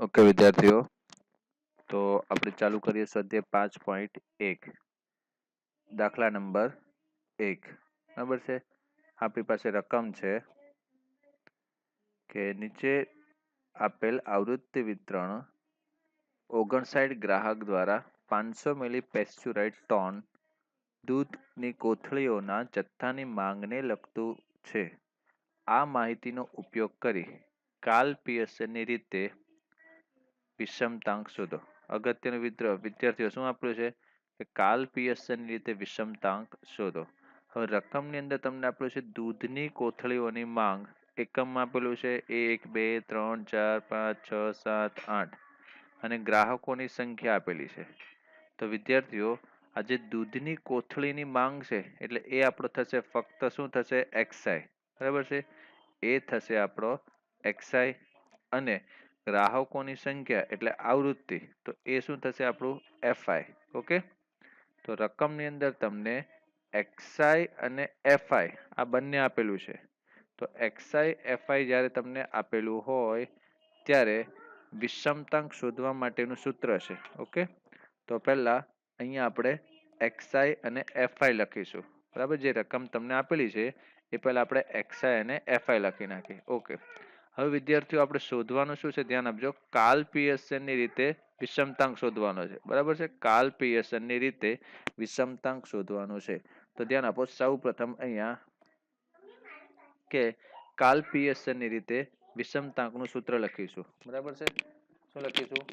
Okay વિદ્યાર્થીઓ, તો આપણે ચાલુ કરીએ સ્વાધ્યાય પાંચ પોઈન્ટ એક. દાખલા નંબર એક. બરાબર છે? આપણી પાસે રકમ છે કે નીચે આપેલ આવૃત્તિ વિતરણ ઓગણસાઠ ગ્રાહક દ્વારા પાંચસો મિલી પેસ્ચ્યુરાઇડ ટોન દૂધની કોથળીઓના જથ્થાની માંગને લગતું છે. આ માહિતીનો ઉપયોગ કરી કાલ પિયર્સનની રીતે વિષમતાંક શોધો. અગત્યનું વિદ્ર વિદ્યાર્થીઓ, શું આપ્યું છે? કે કાલ પિયસનની રીતે વિષમતાંક શોધો. હવે રકમની અંદર તમને આપ્યું છે દૂધની કોથળીઓની માંગ. એકમમાં આપેલું છે એક, બે, ત્રણ, ચાર, પાંચ, છ, સાત, આઠ. અને ગ્રાહકોની સંખ્યા આપેલી છે. તો વિદ્યાર્થીઓ, આ જે દૂધની કોથળીની માંગ છે, એટલે એ આપણો થશે ફક્ત શું થશે? એક્સઆઈ બરાબર છે? એ થશે આપણો એક્સઆઈ અને ગ્રાહકોની સંખ્યા એટલે આવૃત્તિ, તો એ શું થશે આપણું એફઆઈ ઓકે તો રકમની અંદર તમને એક્સઆઈ અને એફઆઈ આ બંને આપેલું છે. તો એક્સઆઈ એફઆઈ જ્યારે તમને આપેલું હોય, ત્યારે વિષમતાંક શોધવા માટેનું સૂત્ર છે ઓકે તો પહેલા અહીંયા આપણે એક્સઆઈ અને એફઆઈ લખીશું, બરાબર? જે રકમ તમને આપેલી છે, એ પહેલા આપણે એક્સઆઈ અને એફઆઈ લખી નાખીએ ઓકે હવે વિદ્યાર્થીઓ, આપણે શોધવાનું શું છે? ધ્યાન આપજો. કાલ પિયર્સનની રીતે વિષમતાંક શોધવાનો છે. બરાબર છે? કાલ પિયર્સનની રીતે વિષમતાંક શોધવાનું છે. તો ધ્યાન આપો, સૌ પ્રથમ અહીંયા કે કાલ પિયર્સનની રીતે વિષમતાંકનું સૂત્ર લખીશું. બરાબર છે? શું લખીશું?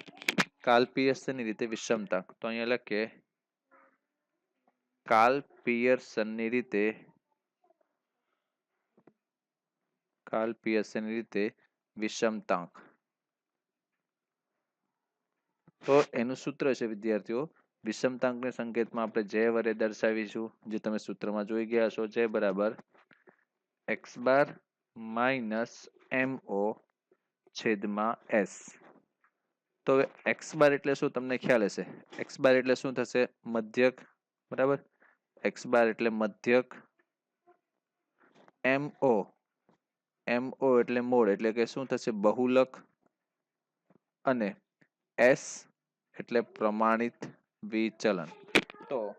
કાલ પિયર્સનની રીતે વિષમતાંક. તો અહીંયા લખીએ. કાલ પિયર્સનની રીતે કાલ પિયર્સનની રીતે વિષમતાંક તો એનું સૂત્ર છે, વિદ્યાર્થીઓ. વિષમતાંકને સંકેતમાં આપણે જે વડે દર્શાવીશું, જે તમે સૂત્રમાં જોઈ ગયા છો, જે બરાબર એક્સ બાર માઇનસ એમ છેદમાં એસ. તો હવે એક્સ બાર એટલે શું? તમને ખ્યાલ હશે. એક્સ બાર એટલે શું થશે? મધ્યક. બરાબર? એક્સ બાર એટલે મધ્યક એમ એમ ઓ એટલે મોડ, એટલે કે શું થશે? બહુલક અને એસ એટલે પ્રમાણિત વિચલન. તો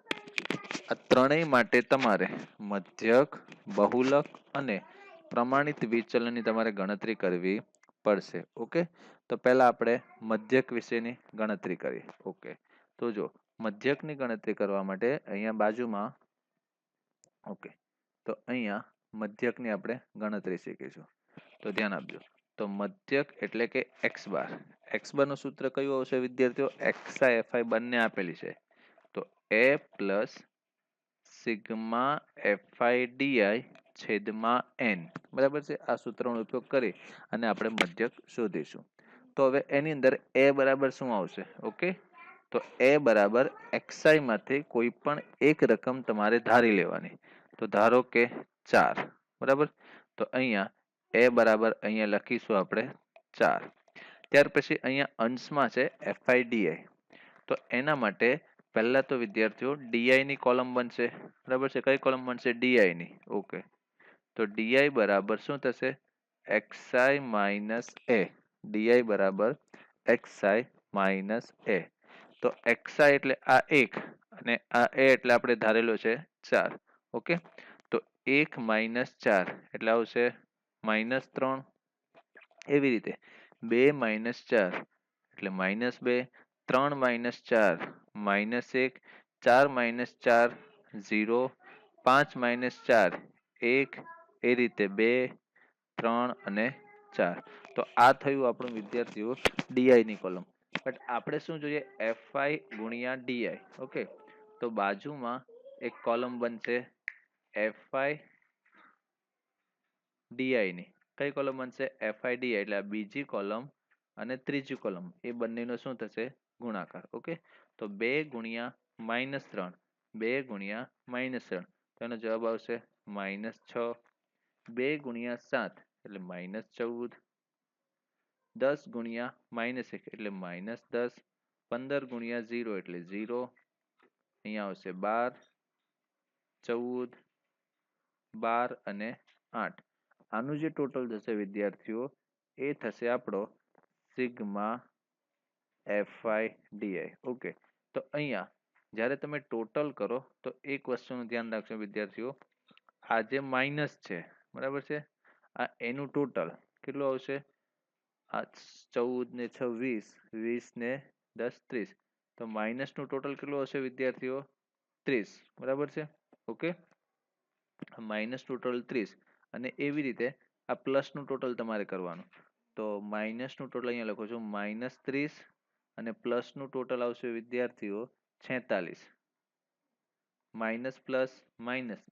આ ત્રણેય માટે તમારે મધ્યક, બહુલક અને પ્રમાણિત વિચલનની તમારે ગણતરી કરવી પડશે. ઓકે? તો પહેલા આપણે મધ્યક વિશેની ગણતરી કરીએ. ઓકે? તો જો, મધ્યકની ગણતરી કરવા માટે અહીંયા બાજુમાં, ઓકે? તો અહીંયા મધ્યકની આપણે ગણતરી શીખીશું. તો ધ્યાન આપજો. તો મધ્યક એટલે કે એક્સ બાર. એક્સ બારનું સૂત્ર કયું આવશે વિદ્યાર્થીઓ? એક્સઆઈ એફઆઈ બંને આપેલી છે. તો A plus sigma FI DI છેદમાં એન. બરાબર છે? આ સૂત્રનો ઉપયોગ કરી અને આપણે મધ્યક શોધીશું. તો હવે એની અંદર એ બરાબર શું આવશે? ઓકે? તો એ બરાબર એક્સઆઈમાંથી કોઈ પણ એક રકમ તમારે ધારી લેવાની. તો ધારો કે ચાર. બરાબર? તો અહીંયા એ બરાબર અહીંયા લખીશું આપણે ચાર. ત્યાર પછી અહીંયા અંશમાં છે એફઆઈડીઆઈ તો એના માટે પહેલા તો વિદ્યાર્થીઓ ડીઆઈની કોલમ બનશે. બરાબર છે? કઈ કોલમ બનશે? ડીઆઈની ઓકે. તો ડીઆઈ બરાબર શું થશે? X I minus A D I બરાબર એક્સઆઈ માઇનસ એ તો એક્સઆઈ એટલે આ એક અને આ એ એટલે આપણે ધારેલો છે ચાર. ઓકે? એક માઇનસ ચાર એટલે આવશે માઇનસ ત્રણ. એવી રીતે બે માઇનસ ચાર એટલે માઇનસ બે, ત્રણ માઇનસ ચાર માઇનસ એક, ચાર માઇનસ ચાર ઝીરો પાંચ માઇનસ ચાર, એક, એ રીતે બે, ત્રણ અને ચાર. તો આ થયું આપણું વિદ્યાર્થીઓ ડીઆઈની કોલમ બટ આપણે શું જોઈએ? એફઆઈ ગુણ્યા ડીઆઈ ઓકે તો બાજુમાં એક કોલમ બનશે. એફઆઈ ડીઆઈ ની. કઈ કોલમ બનશે? એફઆઈ ડીઆઈ એટલે આ બીજી કોલમ અને ત્રીજી કોલમ એ બંનેનો શું થશે? ગુણાકાર. ઓકે? તો બે ગુણ્યા માઇનસ ત્રણ. બે ગુણ્યા માઇનસ ત્રણ. તો જવાબ આવશે માઇનસ છ. બે ગુણ્યા સાત એટલે માઇનસ ચૌદ. દસ ગુણ્યા માઇનસ એક એટલે માઇનસ દસ. પંદર ગુણ્યા ઝીરો એટલે ઝીરો. અહીંયા આવશે બાર. ચૌદ. બાર અને આઠ. આનું જે ટોટલ થશે વિદ્યાર્થીઓ, એ થશે આપણો સિગ્મા એફઆઈ ડીઆઈ ઓકે તો અહીંયા, જ્યારે તમે ટોટલ કરો, તો એક વસ્તુનું ધ્યાન રાખજો વિદ્યાર્થીઓ. આ જે માઇનસ છે, બરાબર છે? આ એનું ટોટલ કેટલું આવશે? આ ચૌદ ને છવ્વીસ, વીસ ને દસ, ત્રીસ. તો માઇનસનું ટોટલ કેટલું હશે વિદ્યાર્થીઓ? ત્રીસ. બરાબર છે? ઓકે માઇનસ ટોટલ ત્રીસ અને એવી રીતે આ પ્લસનું ટોટલ તમારે કરવાનું. તો માઇનસનું ટોટલ અહીંયા લખો છો, માઇનસ ત્રીસ અને પ્લસનું ટોટલ આવશે વિદ્યાર્થીઓ છેતાલીસ. માઇનસ પ્લસ માઇનસ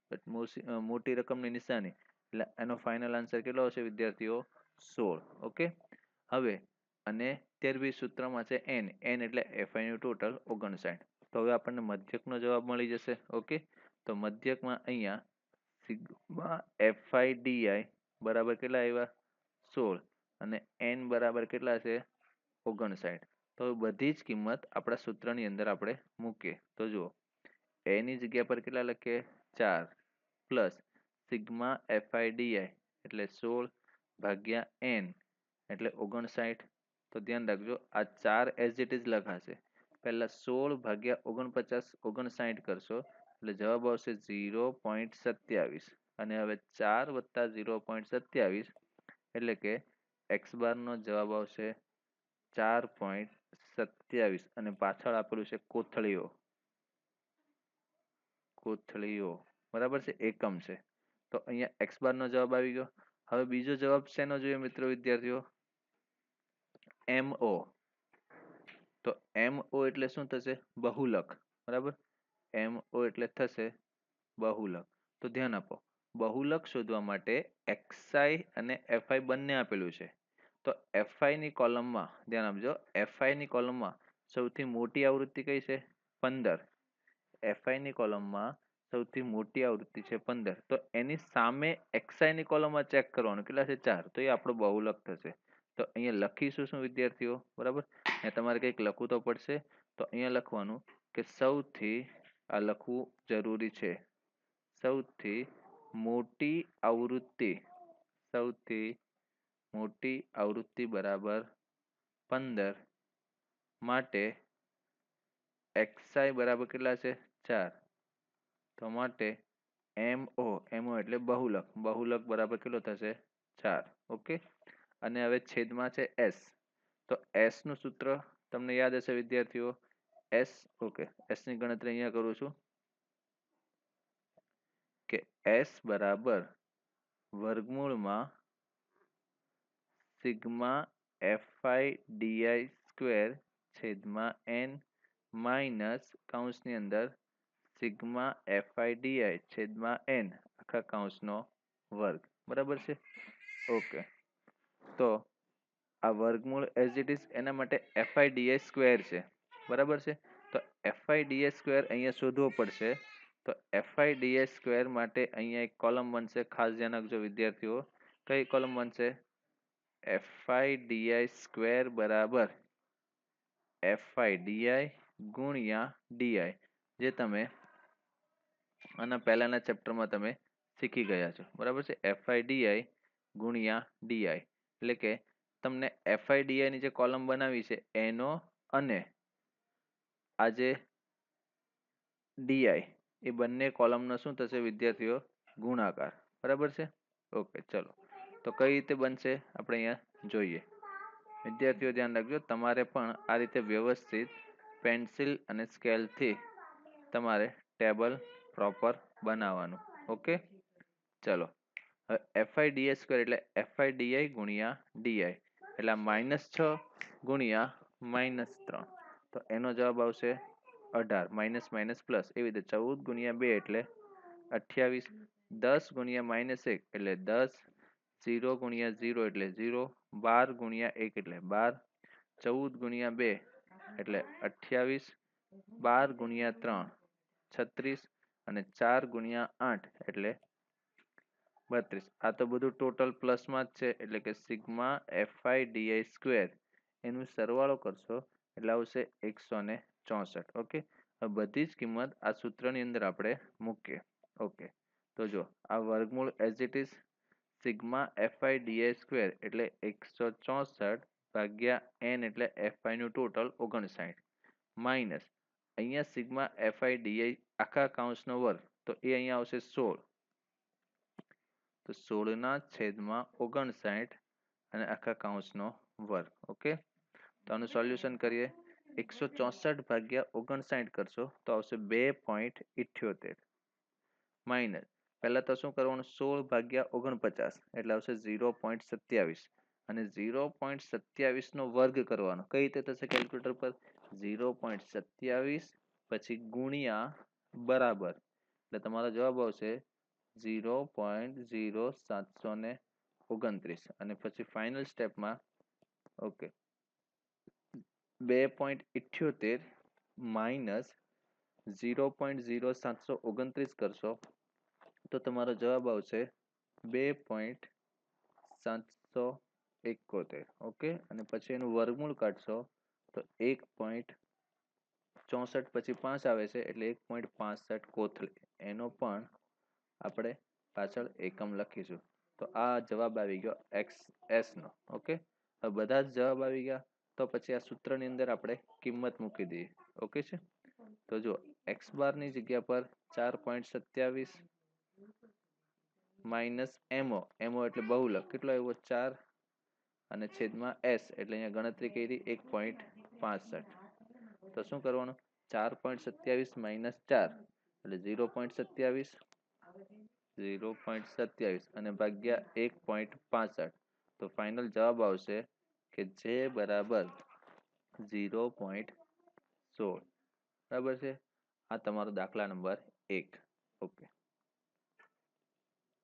મોટી રકમની નિશાની. એટલે એનો ફાઇનલ આન્સર કેટલો આવશે વિદ્યાર્થીઓ? સોળ, ઓકે? હવે, અને તેરવી સૂત્રમાં છે એન એન એટલે એફઆઈનું ટોટલ ઓગણસાઠ. તો હવે આપણને મધ્યકનો જવાબ મળી જશે, ઓકે? તો મધ્યકમાં અહીંયા સિગ્મા એફઆઈ ડીઆઈ બરાબર કેટલા આવ્યા સોળ. અને એન બરાબર કેટલા છે? ઓગણસાઠ. તો બધી જ કિંમત આપણા સૂત્રની અંદર આપણે મૂકીએ. તો જુઓ. એની જગ્યા પર કેટલા લખીએ? ચાર. પ્લસ સિગ્મા એફઆઈ ડીઆઈ એટલે સોળ ભાગ્યા એન એટલે ઓગણસાઠ. તો ધ્યાન રાખજો, આ ચાર એઝ ઇટ ઇઝ લખાશે. પહેલાં સોળ ભાગ્યા ઓગણપચાસ ઓગણસાઠ કરશો. એટલે જવાબ આવશે ઝીરો પોઈન્ટ સત્યાવીસ. અને હવે ચાર વત્તા ઝીરો પોઈન્ટ સત્યાવીસ એટલે કે એક્સ બારનો જવાબ આવશે ચાર પોઈન્ટ સત્યાવીસ. અને પાછળ આપેલું છે કોથળીઓ. કોથળીઓ. બરાબર છે? એકમ છે. તો અહીંયા એક્સ બારનો જવાબ આવી ગયો. હવે બીજો જવાબ શેનો જોઈએ મિત્રો વિદ્યાર્થીઓ? એમઓ તો એમઓ એટલે શું થશે? બહુલક. બરાબર? ઓ એટલે થશે બહુલક. તો ધ્યાન આપો, બહુલક શોધવા માટે એક્સઆઈ અને એફઆઈ બંને આપેલું છે. તો fi ની કોલમમાં, ધ્યાન આપજો fi ની કોલમમાં સૌથી મોટી આવૃત્તિ કઈ છે? પંદર. fi ની કોલમમાં સૌથી મોટી આવૃત્તિ છે પંદર. તો એની સામે xi ની કોલમમાં ચેક કરવાનું, કેટલા છે? ચાર. તો એ આપણો બહુલક થશે. તો અહીંયા લખીશું શું વિદ્યાર્થીઓ? બરાબર? અહીંયા તમારે કંઈક લખવું તો પડશે. તો અહીંયા લખવાનું કે સૌથી લખવું જરૂરી છે. સૌથી મોટી આવૃત્તિ, સૌથી મોટી આવૃત્તિ બરાબર પંદર માટે એક્સઆઈ બરાબર કેટલા છે? ચાર. તો માટે એમઓ એમઓ એટલે બહુલક. બહુલક બરાબર કેટલો થશે? ચાર. ઓકે? અને હવે છેદમાં છે એસ તો એસનું સૂત્ર તમને યાદ હશે વિદ્યાર્થીઓ? એસ ઓકે s ની ગણતરી અહીંયા કરું છું. કે એસ બરાબર વર્ગમૂળમાં સિગ્મા fi di સ્ક્વેર છેદમાં એન માઇનસ કૌંસની અંદર સિગ્મા fi di છેદમાં એન આખા કૌંસનો વર્ગ. બરાબર છે? ઓકે તો આ વર્ગમૂળ એઝ ઇટ ઇઝ એના માટે એફઆઈ ડીઆઈ સ્ક્વેર છે. બરાબર છે? તો એફઆઈ ડીઆઈ સ્ક્વેર અહીંયા શોધવો પડશે. તો એફઆઈ ડીઆઈ સ્ક્વેર માટે અહીંયા એક કોલમ બનશે. ખાસ ધ્યાન રાખજો વિદ્યાર્થીઓ. કઈ કોલમ બનશે? એફઆઈ ડીઆઈ સ્ક્વેર બરાબર. એફઆઈ ડીઆઈ ગુણ્યા ડીઆઈ જે તમે આના પહેલાના ચેપ્ટરમાં તમે શીખી ગયા છો. બરાબર છે? એફઆઈ ડીઆઈ ગુણ્યા ડીઆઈ એટલે કે તમને એફઆઈ ડીઆઈની જે કોલમ બનાવી છે, એનો અને આજે ડીઆઈ એ બંને કોલમનો શું થશે વિદ્યાર્થીઓ? ગુણાકાર. બરાબર છે? ઓકે, ચલો. તો કઈ રીતે બનશે? આપણે અહીંયા જોઈએ. વિદ્યાર્થીઓ ધ્યાન રાખજો, તમારે પણ આ રીતે વ્યવસ્થિત પેન્સિલ અને સ્કેલથી તમારે ટેબલ પ્રોપર બનાવવાનું. ઓકે? ચલો. હવે એફઆઈ ડીએસ સ્ક્વેર એટલે એફઆઈ ડીઆઈ ગુણ્યા ડીઆઈ એટલે માઇનસ છ ગુણ્યા માઇનસ ત્રણ. તો એનો જવાબ આવશે અઢાર માઇનસ માઇનસ પ્લસ એવી રીતે ચૌદ ગુણ્યા બે એટલે અઠ્યાવીસ, દસ ગુણ્યા માઇનસ એક એટલે દસ, ઝીરો ગુણ્યા ઝીરો એટલે ઝીરો, બાર ગુણ્યા એક એટલે બાર, ચૌદ ગુણ્યા બે એટલે અઠ્યાવીસ, બાર ગુણ્યા ત્રણ છત્રીસ અને ચાર ગુણ્યા આઠ એટલે બત્રીસ. આ તો બધું ટોટલ પ્લસમાં જ છે એટલે કે સિગ્મા એફઆઈ ડીઆઈ સ્ક્વેર એનું સરવાળો કરશો એટલે આવશે એકસો ને ચોસઠ. ઓકે? બધી જ કિંમત આ સૂત્રની અંદર આપણે મૂકીએ. ઓકે? તો જો આ વર્ગમૂળ as it is sigma FI DI square એટલે એકસો ચોસઠ ભાગ્યા એન એટલે એફઆઈ નું ટોટલ ઓગણસાઠ. માઇનસ અહીંયા સિગ્મા એફઆઈ ડીઆઈ આખા કાઉન્સનો વર્ગ, તો એ અહીંયા આવશે સોળ. તો સોળના છેદમાં ઓગણસાઠ અને આખા કાઉન્સનો વર્ગ. ઓકે? તો આનું સોલ્યુશન કરીએ. એકસો ચોસઠ ભાગ્યા ઓગણસાઠ કરશો તો આવશે બે પોઈન્ટ ઇઠ્યોતેર. માઇનસ પહેલાં તો શું કરવાનું? સોળ ભાગ્યા ઓગણપચાસ. એટલે આવશે ઝીરો પોઈન્ટ સત્યાવીસ. અને ઝીરો પોઈન્ટ સત્યાવીસનો વર્ગ કરવાનો. કઈ રીતે થશે કેલ્ક્યુલેટર પર? ઝીરો પોઈન્ટ સત્યાવીસ પછી ગુણ્યા બરાબર. એટલે તમારો જવાબ આવશે ઝીરો પોઈન્ટ ઝીરો સાતસો ઓગણત્રીસ. અને પછી ફાઇનલ સ્ટેપમાં ઓકે બે પોઈન્ટ ઇઠ્યોતેર માઇનસ ઝીરો પોઈન્ટ ઝીરો સાતસો ઓગણત્રીસ કરશો, તો તમારો જવાબ આવશે બે પોઈન્ટ સાતસો એકોતેર. ઓકે? અને પછી એનું વર્ગમૂળ કાઢશો તો એક પોઈન્ટ ચોસઠ પછી પાંચ આવે છે, એટલે એક પોઈન્ટ પાંસઠ કોથળી. એનો પણ આપણે પાછળ એકમ લખીશું. તો આ જવાબ આવી ગયો એક્સ, એસનો. ઓકે? હવે બધા જ જવાબ આવી ગયા? તો પછી આ સૂત્રની અંદર આપણે કિંમત મૂકી દઈએ. ઓકે છે? તો જો એક્સ બારની જગ્યા પર ચાર પોઈન્ટ સત્યાવીસ માઇનસ એમઓ. એમઓ એટલે બહુલક. કેટલો આવ્યો? ચાર. અને છેદમાં એસ એટલે અહીંયા ગણતરી કરી, એક પોઈન્ટ પાસઠ. તો શું કરવાનું? ચાર પોઈન્ટ સત્યાવીસ માઇનસ ચાર એટલે ઝીરો પોઈન્ટ સત્યાવીસ. ઝીરો પોઈન્ટ સત્યાવીસ અને ભાગ્યા એક પોઈન્ટ પાસઠ. તો ફાઇનલ જવાબ આવશે કે જે બરાબર ઝીરો પોઈન્ટ સોળ. બરાબર છે? આ તમારો દાખલા નંબર એક. ઓકે.